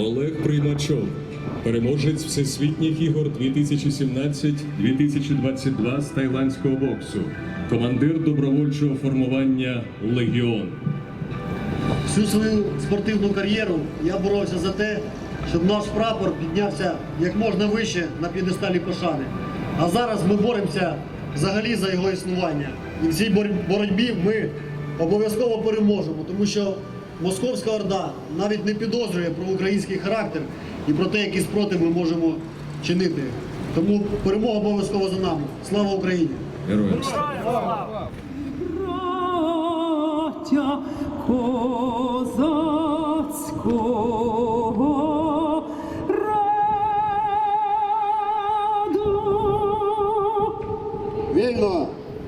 Горбачов, переможець всесвітніх ігор 2017-2022 з тайландського боксу, командир добровольчого формування Легіон. Всю свою спортивну кар'єру я боровся за те, щоб наш прапор піднявся як можна вище на п'єдесталі пошани. А зараз ми боремося взагалі за його існування. І в цій боротьбі ми обов'язково переможемо, тому що Московська Орда навіть не підозрює про український характер і про те, які спротив ми можемо чинити. Тому перемога обов'язково за нами. Слава Україні! Героям! слава! Браття козацького! Вільно!